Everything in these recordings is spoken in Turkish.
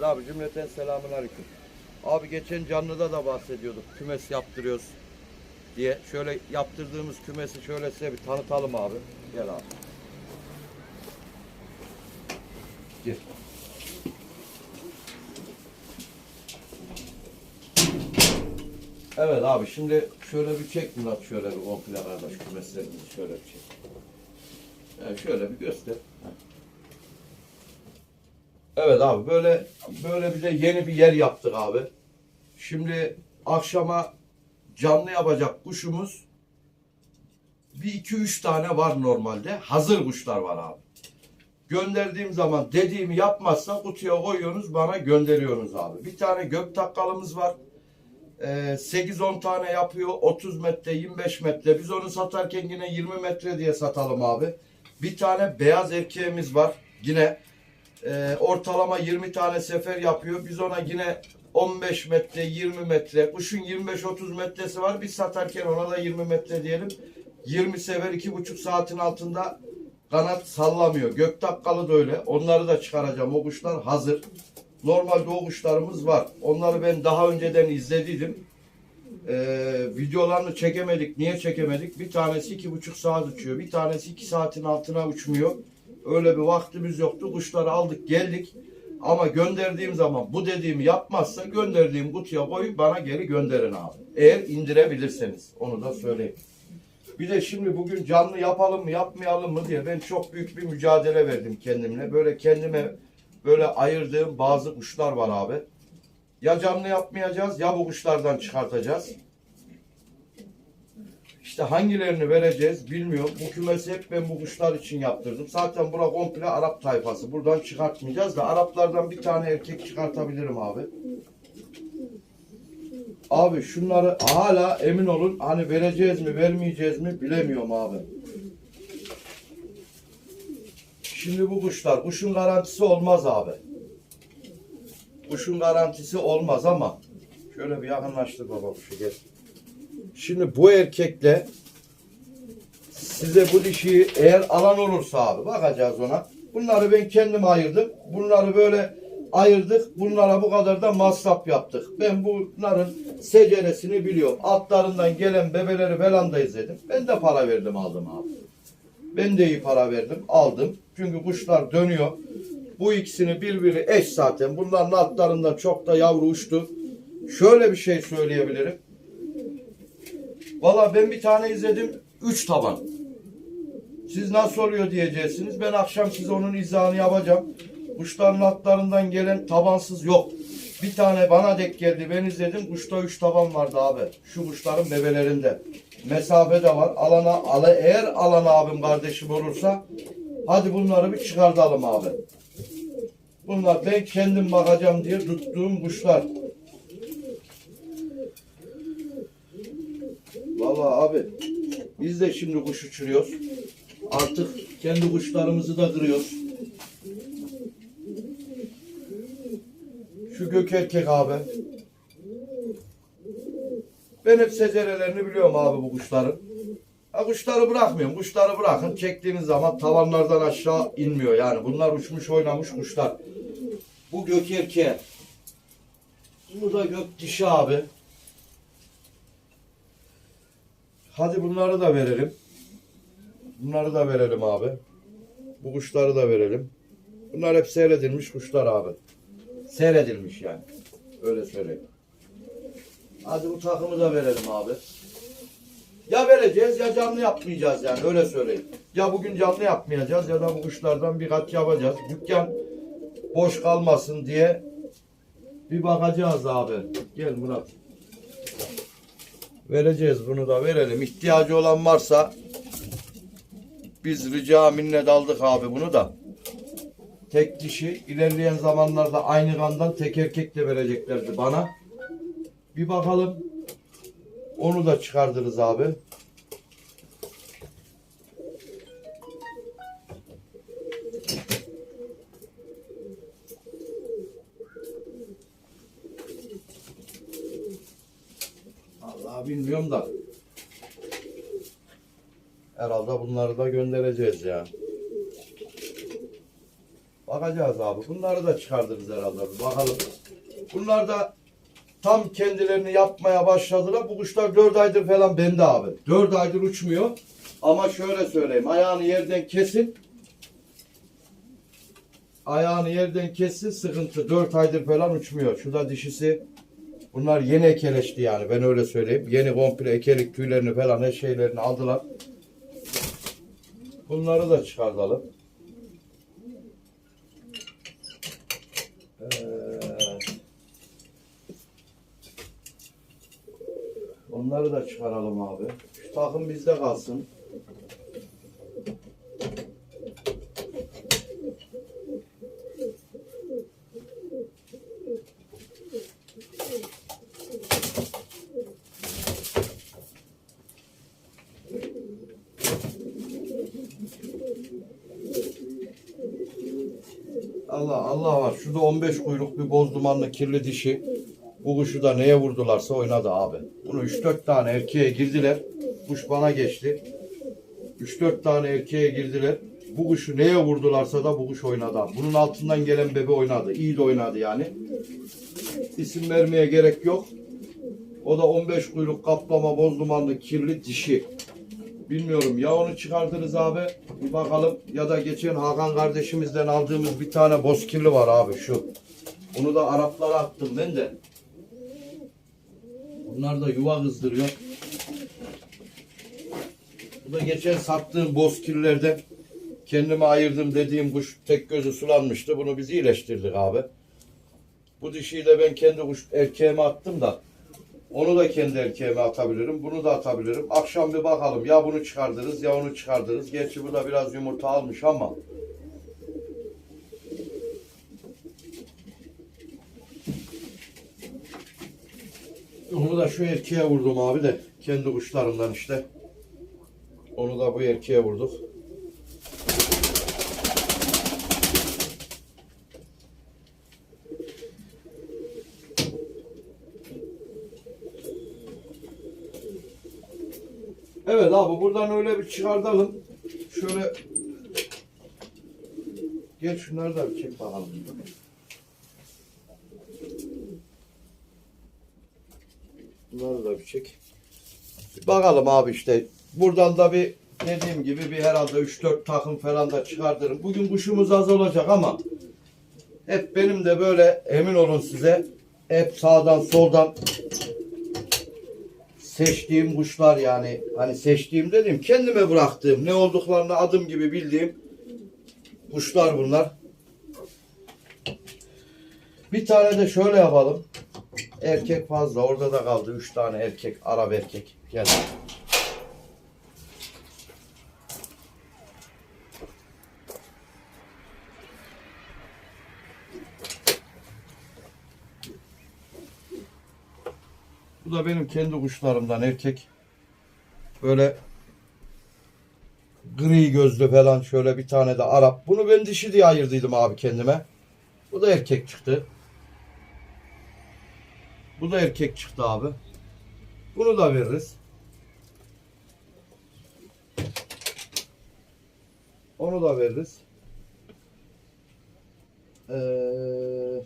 Evet abi cümleten selamun aleyküm. Abi geçen canlıda da bahsediyorduk. Kümes yaptırıyoruz diye. Şöyle yaptırdığımız kümesi şöyle size bir tanıtalım abi. Gel abi. Gel. Evet abi şimdi şöyle bir çek Murat şöyle bir komple kardeş kümeslerimizi şöyle bir çek. Yani şöyle bir göster. Heh. Evet abi böyle böyle bir de yeni bir yer yaptık abi. Şimdi akşama canlı yapacak kuşumuz bir iki üç tane var normalde. Hazır kuşlar var abi. Gönderdiğim zaman dediğimi yapmazsa kutuya koyuyorsunuz bana gönderiyorsunuz abi. Bir tane gök takkalımız var. Ee, 8-10 tane yapıyor. 30 metre, 25 metre. Biz onu satarken yine 20 metre diye satalım abi. Bir tane beyaz erkeğimiz var. Yine e, ortalama 20 tane sefer yapıyor. Biz ona yine 15 metre, 20 metre, kuşun 25-30 metresi var. Biz satarken ona da 20 metre diyelim. 20 sefer 2,5 saatin altında kanat sallamıyor. Gök takkalı da öyle. Onları da çıkaracağım. O kuşlar hazır. Normalde o kuşlarımız var. Onları ben daha önceden izlediydim. Ee, videolarını çekemedik. Niye çekemedik? Bir tanesi iki buçuk saat uçuyor. Bir tanesi iki saatin altına uçmuyor. Öyle bir vaktimiz yoktu. Kuşları aldık geldik. Ama gönderdiğim zaman bu dediğimi yapmazsa gönderdiğim kutuya koyup bana geri gönderin abi. Eğer indirebilirseniz. Onu da söyleyeyim. Bir de şimdi bugün canlı yapalım mı yapmayalım mı diye ben çok büyük bir mücadele verdim kendimle. Böyle kendime böyle ayırdığım bazı kuşlar var abi. Ya canlı yapmayacağız ya bu kuşlardan çıkartacağız. İşte hangilerini vereceğiz bilmiyorum. Bu kümesi hep ben bu kuşlar için yaptırdım. Zaten bura komple Arap tayfası. Buradan çıkartmayacağız da Araplardan bir tane erkek çıkartabilirim abi. Abi şunları hala emin olun hani vereceğiz mi vermeyeceğiz mi bilemiyorum abi. Şimdi bu kuşlar kuşun garantisi olmaz abi. Kuşun garantisi olmaz ama şöyle bir yakınlaştır baba kuşu gel. Şimdi bu erkekle size bu dişiyi eğer alan olursa abi bakacağız ona. Bunları ben kendim ayırdım. Bunları böyle ayırdık. Bunlara bu kadar da masraf yaptık. Ben bunların seceresini biliyorum. Altlarından gelen bebeleri falan da izledim. Ben de para verdim aldım abi. Ben de iyi para verdim aldım. Çünkü kuşlar dönüyor. Bu ikisini birbiri eş zaten. Bunların altlarından çok da yavru uçtu. Şöyle bir şey söyleyebilirim. Valla ben bir tane izledim. Üç taban. Siz nasıl oluyor diyeceksiniz. Ben akşam size onun izahını yapacağım. Kuşların altlarından gelen tabansız yok. Bir tane bana dek geldi. Ben izledim. Kuşta üç taban vardı abi. Şu kuşların bebelerinde. Mesafe de var. Alana, ala, eğer alan abim kardeşim olursa hadi bunları bir çıkartalım abi. Bunlar ben kendim bakacağım diye tuttuğum kuşlar. Valla abi biz de şimdi kuş uçuruyoruz. Artık kendi kuşlarımızı da kırıyoruz. Şu gök erkek abi. Ben hep secerelerini biliyorum abi bu kuşların. Ha, kuşları bırakmıyorum. Kuşları bırakın. Çektiğiniz zaman tavanlardan aşağı inmiyor. Yani bunlar uçmuş oynamış kuşlar. Bu gök erkeği. Bu da gök dişi abi. Hadi bunları da verelim. Bunları da verelim abi. Bu kuşları da verelim. Bunlar hep seyredilmiş kuşlar abi. Seyredilmiş yani. Öyle söyleyeyim. Hadi bu takımı da verelim abi. Ya vereceğiz ya canlı yapmayacağız yani öyle söyleyeyim. Ya bugün canlı yapmayacağız ya da bu kuşlardan birkaç yapacağız. Dükkan boş kalmasın diye bir bakacağız abi. Gel Murat. Vereceğiz bunu da verelim. İhtiyacı olan varsa biz rica minnet aldık abi bunu da. Tek dişi ilerleyen zamanlarda aynı kandan tek erkek de vereceklerdi bana. Bir bakalım. Onu da çıkardınız abi. Bilmiyorum da. Herhalde bunları da göndereceğiz ya. Bak Bakacağız abi. Bunları da çıkardınız herhalde. Bakalım. Bunlar da tam kendilerini yapmaya başladılar. Bu kuşlar 4 aydır falan bende abi. 4 aydır uçmuyor. Ama şöyle söyleyeyim. Ayağını yerden kesin. Ayağını yerden kessin sıkıntı. 4 aydır falan uçmuyor. Şurada dişisi. Bunlar yeni ekeleşti yani. Ben öyle söyleyeyim. Yeni komple ekelik tüylerini falan her şeylerini aldılar. Bunları da çıkartalım. Ee, onları da çıkaralım abi. Şu takım bizde kalsın. Allah Allah var. Şurada 15 kuyruk bir boz dumanlı kirli dişi. Bu kuşu da neye vurdularsa oynadı abi. Bunu 3-4 tane erkeğe girdiler. Kuş bana geçti. 3-4 tane erkeğe girdiler. Bu kuşu neye vurdularsa da bu kuş oynadı. Bunun altından gelen bebe oynadı. İyi de oynadı yani. İsim vermeye gerek yok. O da 15 kuyruk kaplama boz dumanlı kirli dişi. Bilmiyorum ya onu çıkardınız abi bir bakalım ya da geçen Hakan kardeşimizden aldığımız bir tane bozkirli var abi şu. Onu da Araplara attım ben de. Bunlar da yuva kızdırıyor. Bu da geçen sattığım bozkirlerden kendime ayırdım dediğim kuş tek gözü sulanmıştı. Bunu biz iyileştirdik abi. Bu dişiyi de ben kendi kuş erkeğime attım da onu da kendi erkeğime atabilirim. Bunu da atabilirim. Akşam bir bakalım. Ya bunu çıkardırız ya onu çıkardırız. Gerçi bu da biraz yumurta almış ama. Onu da şu erkeğe vurdum abi de. Kendi kuşlarımdan işte. Onu da bu erkeğe vurduk. Evet abi buradan öyle bir çıkartalım. Şöyle Gel şunları da bir çek bakalım. Bunları da bir çek. Bakalım abi işte. Buradan da bir dediğim gibi bir herhalde 3-4 takım falan da çıkartırım. Bugün kuşumuz az olacak ama hep benim de böyle emin olun size hep sağdan soldan seçtiğim kuşlar yani hani seçtiğim dedim kendime bıraktığım ne olduklarını adım gibi bildiğim kuşlar bunlar. Bir tane de şöyle yapalım. Erkek fazla. Orada da kaldı. Üç tane erkek. Arap erkek. Gel. Bu da benim kendi kuşlarımdan erkek. Böyle gri gözlü falan şöyle bir tane de Arap. Bunu ben dişi diye ayırdıydım abi kendime. Bu da erkek çıktı. Bu da erkek çıktı abi. Bunu da veririz. Onu da veririz. Ee,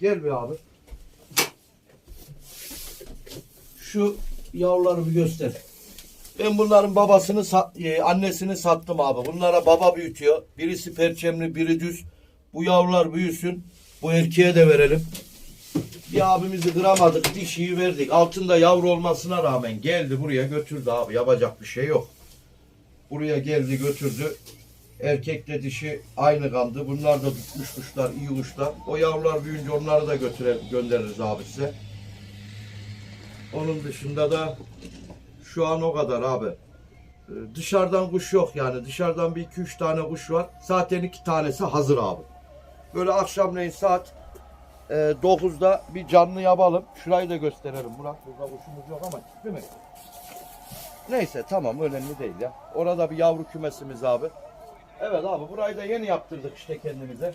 gel bir abi. Şu yavruları bir göster. Ben bunların babasını, e, annesini sattım abi. Bunlara baba büyütüyor. Birisi perçemli, biri düz. Bu yavrular büyüsün. Bu erkeğe de verelim. Bir abimizi kıramadık, dişiyi verdik. Altında yavru olmasına rağmen geldi buraya götürdü abi. Yapacak bir şey yok. Buraya geldi götürdü. Erkekle dişi aynı kandı. Bunlar da tutmuş kuşlar, iyi kuşlar. O yavrular büyüyünce onları da götüre, göndeririz abi size. Onun dışında da şu an o kadar abi. Ee, Dışarıdan kuş yok yani. Dışarıdan bir iki üç tane kuş var. Zaten iki tanesi hazır abi. Böyle akşamleyin saat e, 9'da bir canlı yapalım. Şurayı da gösterelim. Murat burada kuşumuz yok ama değil mi? Neyse tamam önemli değil ya. Orada bir yavru kümesimiz abi. Evet abi burayı da yeni yaptırdık işte kendimize.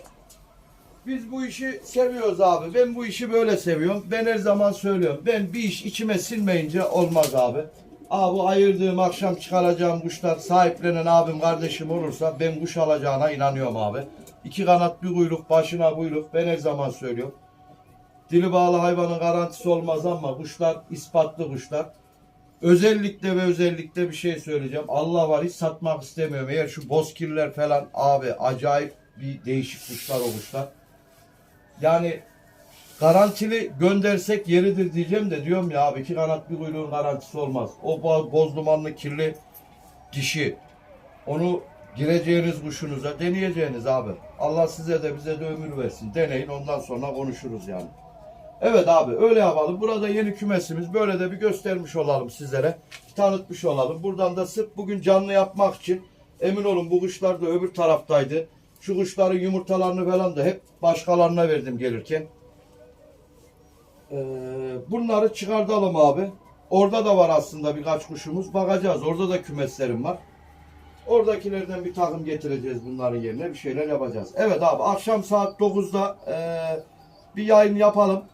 Biz bu işi seviyoruz abi. Ben bu işi böyle seviyorum. Ben her zaman söylüyorum. Ben bir iş içime sinmeyince olmaz abi. Aa bu ayırdığım akşam çıkaracağım kuşlar sahiplenen abim kardeşim olursa ben kuş alacağına inanıyorum abi. İki kanat bir kuyruk, başına kuyruk. Ben her zaman söylüyorum. Dili bağlı hayvanın garantisi olmaz ama kuşlar ispatlı kuşlar. Özellikle ve özellikle bir şey söyleyeceğim. Allah var hiç satmak istemiyorum. Eğer şu bozkirler falan abi acayip bir değişik kuşlar o kuşlar. Yani garantili göndersek yeridir diyeceğim de diyorum ya abi iki kanat bir kuyruğun garantisi olmaz. O bo- boz dumanlı kirli dişi. Onu gireceğiniz kuşunuza deneyeceğiniz abi. Allah size de bize de ömür versin. Deneyin ondan sonra konuşuruz yani. Evet abi öyle yapalım. Burada yeni kümesimiz. Böyle de bir göstermiş olalım sizlere. Tanıtmış olalım. Buradan da sırf bugün canlı yapmak için emin olun bu kuşlar da öbür taraftaydı. Şu kuşların yumurtalarını falan da hep başkalarına verdim gelirken. Ee, bunları çıkartalım abi. Orada da var aslında birkaç kuşumuz. Bakacağız. Orada da kümeslerim var. Oradakilerden bir takım getireceğiz bunların yerine. Bir şeyler yapacağız. Evet abi akşam saat 9'da eee, bir yayın yapalım.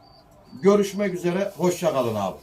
Görüşmek üzere. Hoşça kalın abi.